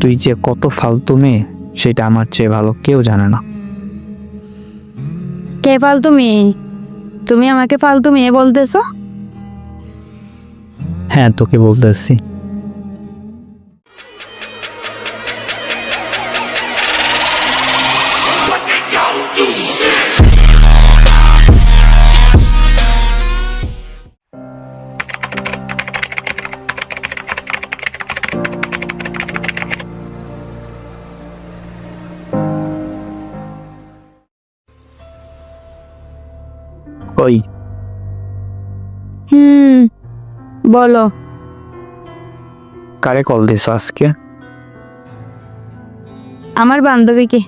তুই যে কত ফালতু মেয়ে সেটা আমার চেয়ে ভালো কেউ জানে না। কে ফালতু মেয়ে? তুমি আমাকে ফালতু মেয়ে বলতেছো? হ্যাঁ তোকে বলতেছি ওই হুম বলো। কারে কল দিছ আজকে? আমার বান্ধবীকে।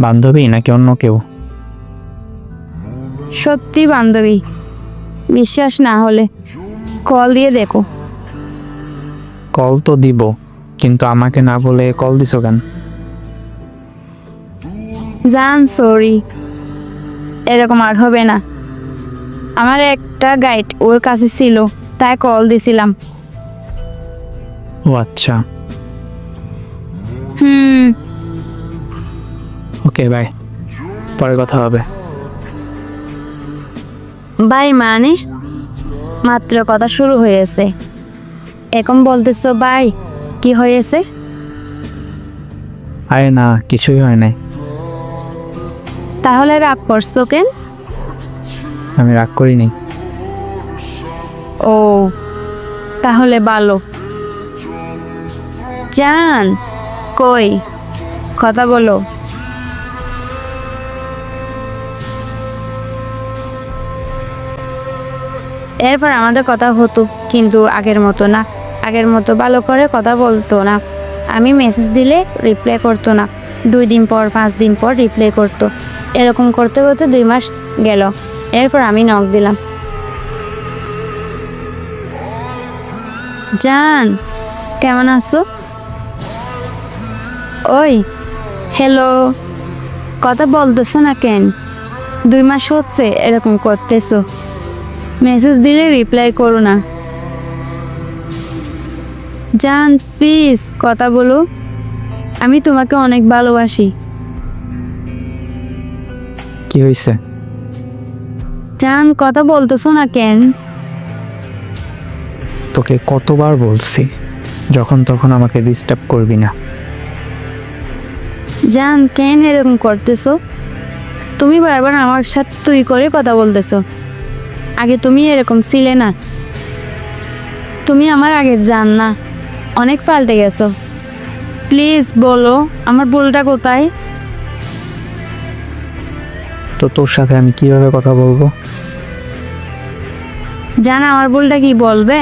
বান্ধবী নাকি অন্য কেউ? সত্যি বান্ধবী। বিশ্বাস না হলে কল দিয়ে দেখো। কল তো দিব কিন্তু আমাকে না বলে কল দিছো কেন? জান সরি। এরকম আর হবে না। আমার একটা গাইড ওর কাছে ছিল তাই কল দিছিলাম। ও আচ্ছা। হুম। ওকে বাই পরে কথা হবে। বাই মানে। মাত্র কথা শুরু হয়েছে। এখন বলতেছো বাই কি হয়েছে? আরে না কিছুই হয় নাই। তাহলে রাগ করছ কেন? আমি রাগ করিনি। ও তাহলে ভালো জান কই? কথা বলো। এরপর আমাদের কথা হতো কিন্তু আগের মতো না। আগের মতো ভালো করে কথা বলতো না। আমি মেসেজ দিলে রিপ্লাই করতো না। দুই দিন পর, পাঁচ দিন পর রিপ্লাই করতো। এরকম করতে করতে দুই মাস গেল। এরপর আমি নক দিলাম। জান, কেমন আছো? ওই হ্যালো কথা বলতেছো না কেন? দুই মাস হচ্ছে, এরকম করতেছো। মেসেজ দিলে রিপ্লাই করো না। জান প্লিজ কথা বলো। আমি তোমাকে অনেক ভালোবাসি। কি হয়েছে জান কথা বলতেছো না কেন? তোকে কতবার বলছি যখন তখন আমাকে ডিস্টার্ব করবি না। জান কেন এরকম করতেছো? তুমি বারবার আমার সাথে তুই করে কথা বলতেছো। আগে তুমি এরকম ছিলে না। তুমি আমার আগে জান না। অনেক পাল্টে গেছো। প্লিজ বলো আমার ভুলটা কোথায়? তো তোর সাথে আমি কীভাবে কথা বলব? জানা আমার ভুলটা কি বলবে?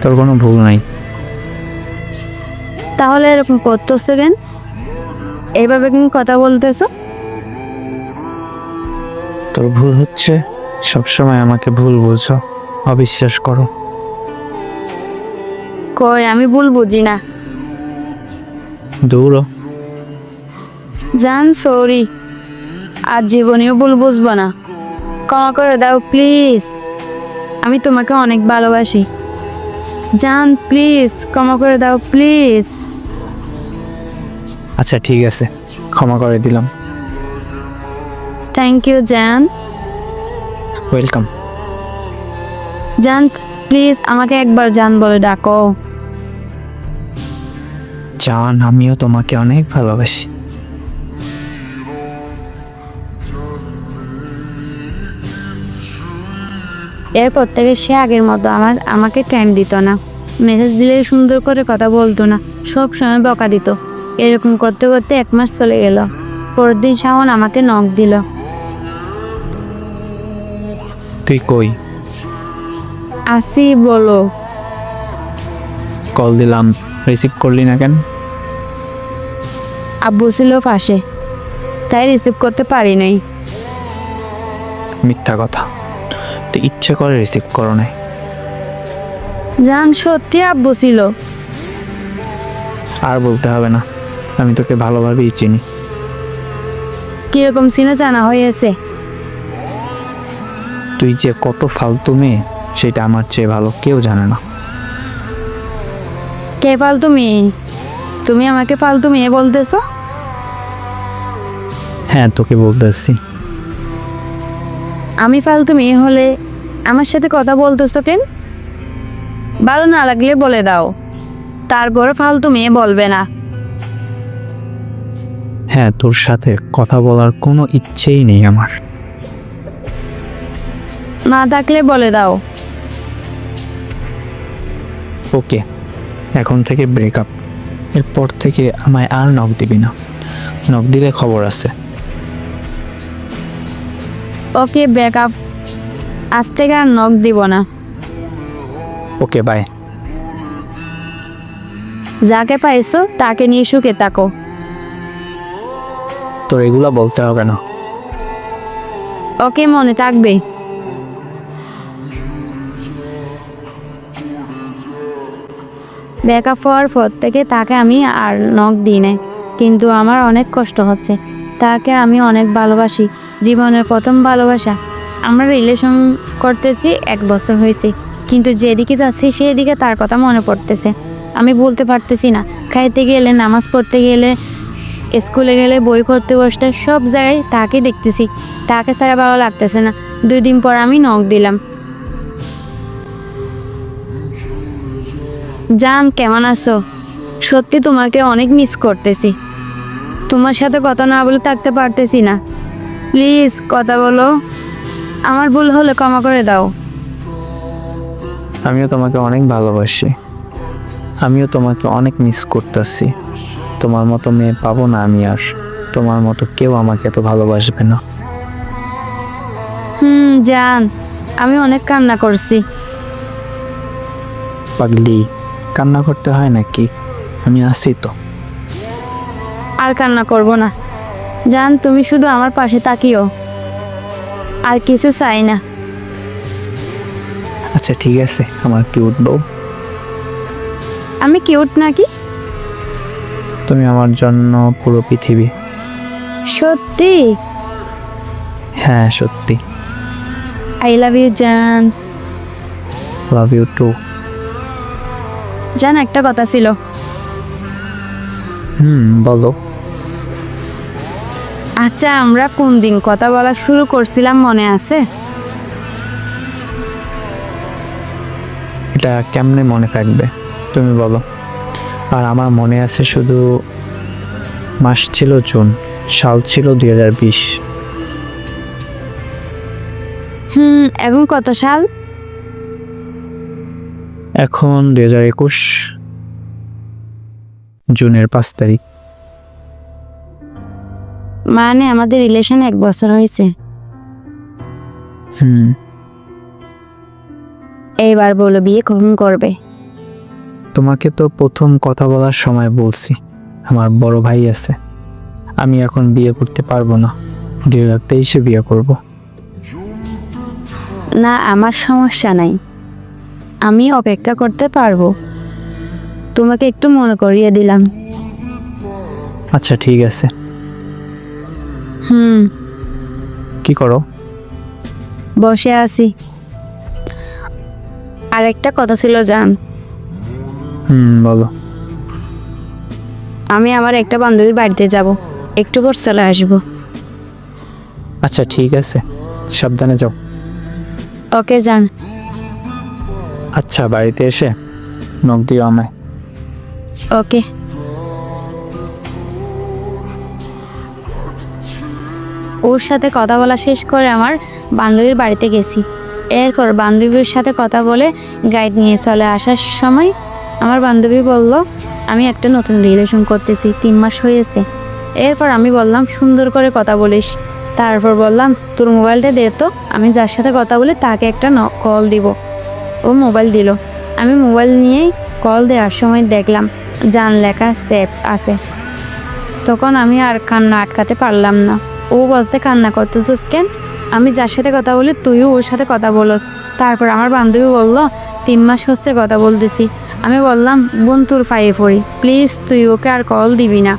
তোর কোনো ভুল নাই। তাহলে এরকম করতেছো কেন? এইভাবে কেন কথা বলতেছো? তোর ভুল হচ্ছে সবসময় আমাকে ভুল বলছো অবিশ্বাস করো। কই আমি ভুল বুঝি না। দৌড়ো। জান সরি। আর জীবনেও ভুল বুঝব না। ক্ষমা করে দাও প্লিজ। আমি তোমাকে অনেক ভালোবাসি। জান প্লিজ ক্ষমা করে দাও প্লিজ। আচ্ছা ঠিক আছে। ক্ষমা করে দিলাম। থ্যাংক ইউ জান। ওয়েলকাম জান প্লিজ আমাকে একবার জান বলে ডাকো। জান আমিও তোমাকে অনেক ভালোবাসি। এরপর থেকে সে আগের মতো আমার আমাকে টাইম দিত না। মেসেজ দিলে সুন্দর করে কথা বলতো না সব সময় বকা দিত। এরকম করতে করতে এক মাস চলে গেল। পরের দিন শাওন আমাকে নখ দিল। তুই কই? আসি বলো। কল দিলাম রিসিভ করলি না কেন? আব্বু ছিল পাশে তাই রিসিভ করতে পারি নাই। মিথ্যা কথা। তুই ইচ্ছে করে রিসিভ করো নাই। জান সত্যি আব্বু ছিল। আর বলতে হবে না আমি তোকে ভালোভাবেই চিনি। কীরকম সিনে জানা হয়েছে? তুই যে কত ফালতু মেয়ে সেটা আমার চেয়ে ভালো কেউ জানে না। কে ফালতু মেয়ে? তুমি আমাকে ফালতু মেয়ে বলতেছো? হ্যাঁ তোকে বলতেছি। আমি ফালতু মেয়ে হলে আমার সাথে কথা বলতেছো কেন? ভালো না লাগলে বলে দাও। তারপরে ফালতু মেয়ে বলবে না। হ্যাঁ তোর সাথে কথা বলার কোনো ইচ্ছেই নেই আমার। না থাকলে বলে দাও। ওকে এখন থেকে ব্রেকআপ এরপর থেকে আমায় আর নখ দিবি না। নখ দিলে খবর আছে। Okay back up. আজ থেকে আর নখ দিব না। Okay bye. যাকে পাইছো তাকে নিয়ে সুখে তাকো তোর এগুলা বলতে হবে না। ওকে মনে থাকবে। ব্যাকআপ হওয়ার পর থেকে তাকে আমি আর নখ দিই নাই। কিন্তু আমার অনেক কষ্ট হচ্ছে। তাকে আমি অনেক ভালোবাসি। জীবনের প্রথম ভালোবাসা। আমরা রিলেশন করতেছি, এক বছর হয়েছে। কিন্তু যেদিকে যাচ্ছি, সেদিকে তার কথা মনে পড়তেছে। আমি বলতে পারতেছি না। খাইতে গেলে, নামাজ পড়তে গেলে, স্কুলে গেলে, বই পড়তে বসতে সব জায়গায় তাকে দেখতেছি। তাকে ছাড়া ভালো লাগতেছে না। দুই দিন পর আমি নখ দিলাম। জান কেমন আছো? সত্যি তোমাকে অনেক মিস করতেছি। তোমার সাথে কথা না বলে থাকতে পারতেছি না। প্লিজ কথা বলো। আমার ভুল হলে ক্ষমা করে দাও। আমিও তোমাকে অনেক ভালোবাসি। আমিও তোমাকে অনেক মিস করতেছি। তোমার মতো মেয়ে পাবো না আমি আর তোমার মতো কেউ আমাকে এত ভালোবাসবে না। হুম জান আমি অনেক কান্না করছি। পাগলি। কান্না করতে হয় নাকি? আমি আসি তো। আর কান্না করব না। জান তুমি শুধু আমার পাশে তাকিও। আর কিছু চাই না। আচ্ছা ঠিক আছে। আমার কিউট বউ। আমি কিউট নাকি? তুমি আমার জন্য পুরো পৃথিবী। সত্যি? হ্যাঁ সত্যি। আই লাভ ইউ জান। লাভ ইউ টু জান একটা কথা ছিল। হুম বলো। আচ্ছা আমরা কোন দিন কথা বলা শুরু করছিলাম মনে আছে? এটা কেমনে মনে থাকবে? তুমি বলো। আর আমার মনে আছে শুধু মাস ছিল জুন সাল ছিল দুই হাজার বিশ। হুম এখন কত সাল? এখন দুই হাজার একুশ জুনের পাঁচ তারিখ। মানে আমাদের রিলেশন এক বছর হয়েছে। হুম। এইবার বলো বিয়ে কখন করবে? তোমাকে তো প্রথম কথা বলার সময় বলছি আমার বড় ভাই আছে। আমি এখন বিয়ে করতে পারব না দুই হাজার তেইশে বিয়ে করব। না আমার সমস্যা নাই। আমি অপেক্ষা করতে পারব। তোমাকে একটু মনে করিয়ে দিলাম। আচ্ছা ঠিক আছে। হুম। কি করো? বসে আছি। আর একটা কথা ছিল জান। হুম বলো। আমি আমার একটা বান্ধবীর বাড়িতে যাব। একটু পর চলে আসব। আচ্ছা ঠিক আছে। সাবধানে যাও। ওকে যান আচ্ছা বাড়িতে এসে নখ দিও আমায়। ওকে। ওর সাথে কথা বলা শেষ করে আমার বান্ধবীর বাড়িতে গেছি। এরপর বান্ধবীর সাথে কথা বলে গাইড নিয়ে চলে আসার সময় আমার বান্ধবী বলল, আমি একটা নতুন রিলেশন করতেছি, তিন মাস হয়েছে। এরপর আমি বললাম, সুন্দর করে কথা বলিস। তারপর বললাম, তোর মোবাইলটা দে তো, আমি যার সাথে কথা বলি তাকে একটা কল দিব। ও মোবাইল দিল। আমি মোবাইল নিয়েই কল দেওয়ার সময় দেখলাম জান লেখা সেফ আছে। তখন আমি আর কান্না আটকাতে পারলাম না। ও বলছে, কান্না করতেছিস কেন? আমি যার সাথে কথা বলি, তুইও ওর সাথে কথা বলস। তারপর আমার বান্ধবী বলল, তিন মাস হচ্ছে কথা বলতেছি। আমি বললাম, বোন, তোর পায়ে পড়ি। প্লিজ, তুই ওকে আর কল দিবি না।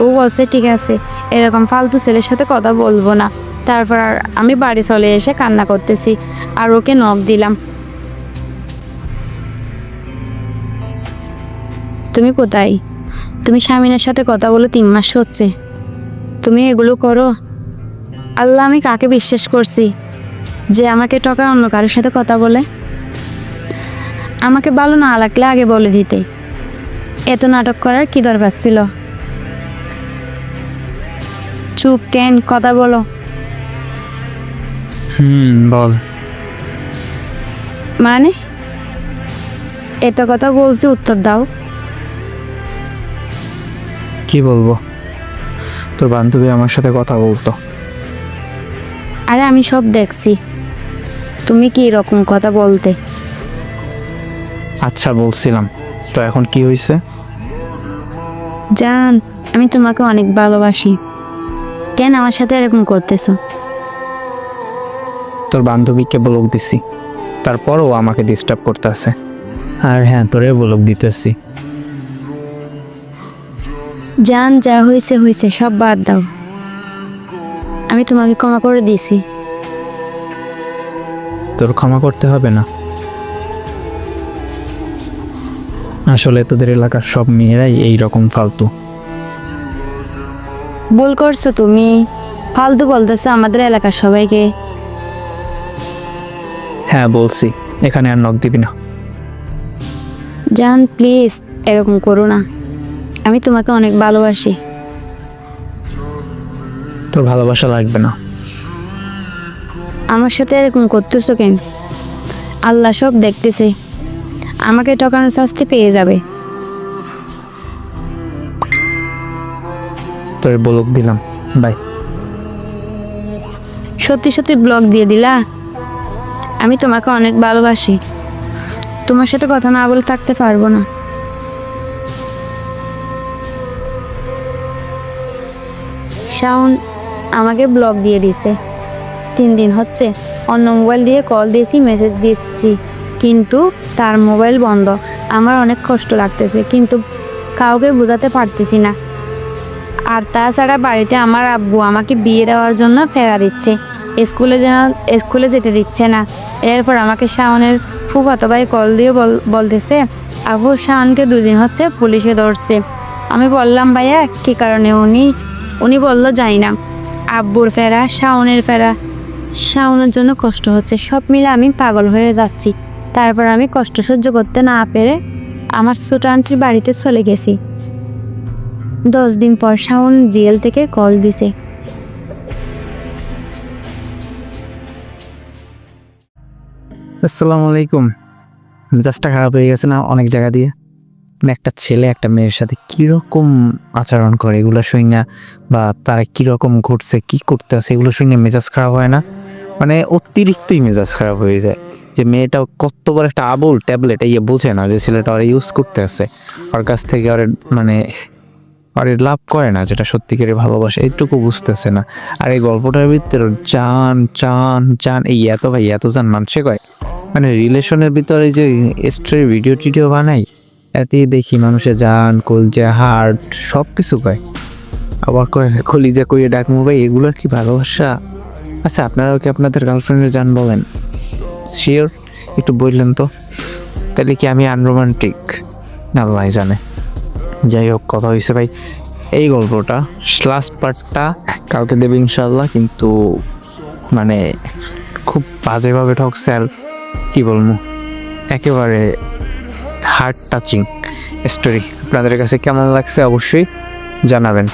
ও বলছে, ঠিক আছে, এরকম ফালতু ছেলের সাথে কথা বলব না। তারপর আর আমি বাড়ি চলে এসে কান্না করতেছি। আর ওকে নখ দিলাম। তুমি কোথায়? তুমি স্বামীনের সাথে কথা বলো তিন মাস হচ্ছে। তুমি এগুলো করো। আল্লাহ আমি কাকে বিশ্বাস করছি? যে আমাকে টকা অন্য কারোর সাথে কথা বলে? আমাকে ভালো না লাগলে আগে বলে দিতে। এত নাটক করার কি দরকার ছিল? চুপ কেন? কথা বলো। হুম বল। মানে? এত কথা বলছি উত্তর দাও। কি বলব? তোর বান্ধবী আমার সাথে কথা বলতো। আরে আমি সব দেখছি। তুমি কি রকম কথা বলতে? আচ্ছা বলছিলাম। তো এখন কি হয়েছে জান আমি তোমাকে অনেক ভালোবাসি। কেন আমার সাথে এরকম করতেছো? তোর বান্ধবীকে বলক দিছি। তারপরও আমাকে ডিস্টার্ব করতেছে। আর হ্যাঁ তোরে বলক দিতেছি। জান যা হয়েছে হয়েছে সব বাদ দাও। আমি তোমাকে ক্ষমা করে দিয়েছি। তোর ক্ষমা করতে হবে না। আসলে তোদের এলাকার সব মেয়েরাই এই রকম ফালতু। ভুল করছ তুমি। ফালতু বলতেছো আমাদের এলাকার সবাইকে। হ্যাঁ বলছি। এখানে আর নখ দিবি না। জান প্লিজ এরকম করো না। আমি তোমাকে অনেক ভালোবাসি। তোর ভালোবাসা লাগবে না। আমার সাথে এরকম করতেছো কেন? আল্লাহ সব দেখতেছে। আমাকে টকানোর শাস্তি পেয়ে যাবে। তোর বলক দিলাম। বাই। সত্যি সত্যি ব্লগ দিয়ে দিলা? আমি তোমাকে অনেক ভালোবাসি। তোমার সাথে কথা না বলে থাকতে পারব না। শাওন আমাকে ব্লগ দিয়ে দিছে। তিন দিন হচ্ছে, অন্য মোবাইল দিয়ে কল দিয়েছি, মেসেজ দিচ্ছি, কিন্তু তার মোবাইল বন্ধ। আমার অনেক কষ্ট লাগতেছে, কিন্তু কাউকে বোঝাতে পারতেছি না। আর তাছাড়া বাড়িতে আমার আব্বু আমাকে বিয়ে দেওয়ার জন্য ফেরা দিচ্ছে। স্কুলে যেন, স্কুলে যেতে দিচ্ছে না। এরপর আমাকে শাওনের ফুফাতো ভাই কল দিয়ে বল, বলতেছে, আবু, শাওনকে দুদিন হচ্ছে পুলিশে ধরছে। আমি বললাম, ভাইয়া, কী কারণে উনি উনি বলল, যাই না। আব্বুর ফেরা, শাওনের ফেরা। শাওনের জন্য কষ্ট হচ্ছে। সব মিলে আমি পাগল হয়ে যাচ্ছি। তারপর আমি কষ্ট সহ্য করতে না পেরে আমার ছোট আন্টির বাড়িতে চলে গেছি। দশ দিন পর শাওন জেল থেকে কল দিছে। আসসালামু আলাইকুম। মেজাজটা খারাপ হয়ে গেছে না অনেক জায়গা দিয়ে? একটা ছেলে, একটা মেয়ের সাথে কীরকম আচরণ করে? এগুলো শুনে বা তারা কীরকম ঘটছে কি করতে আছে এগুলো শুনে মেজাজ খারাপ হয় না? মানে অতিরিক্তই মেজাজ খারাপ হয়ে যায়। যে মেয়েটা কতবার একটা আবুল ট্যাবলেট ইয়ে বোঝে না যে ছেলেটা ওরা ইউজ করতে আছে ওর কাছ থেকে ওর মানে আর লাভ করে না, যেটা সত্যিকারের ভালোবাসে, এইটুকু বুঝতেছে না। আর এই গল্পটার ভিতরে জান চান চান এই এত ভাই, এত জান মানুষে কয়? মানে রিলেশনের ভিতরে যে স্টোরি ভিডিও টিডিও বানাই এতেই দেখি মানুষের জান, কলজা, হার্ট সব কিছু কয় আবার কলিজা কইয়ে ডাক ভাই এগুলো কি ভালোবাসা? আচ্ছা আপনারাও কি আপনাদের গার্লফ্রেন্ডের জান বলেন? শিওর একটু বললেন তো। তাহলে কি আমি আনরোমান্টিক আল্লাহ জানে। যাই হোক, কথা হয়েছে ভাই। এই গল্পটা লাস্ট পার্টটা কালকে দেবে ইনশাল্লাহ কিন্তু মানে খুব বাজেভাবে ঠকছে, আর কী বলব? একেবারে হার্ট টাচিং স্টোরি আপনাদের কাছে কেমন লাগছে অবশ্যই জানাবেন।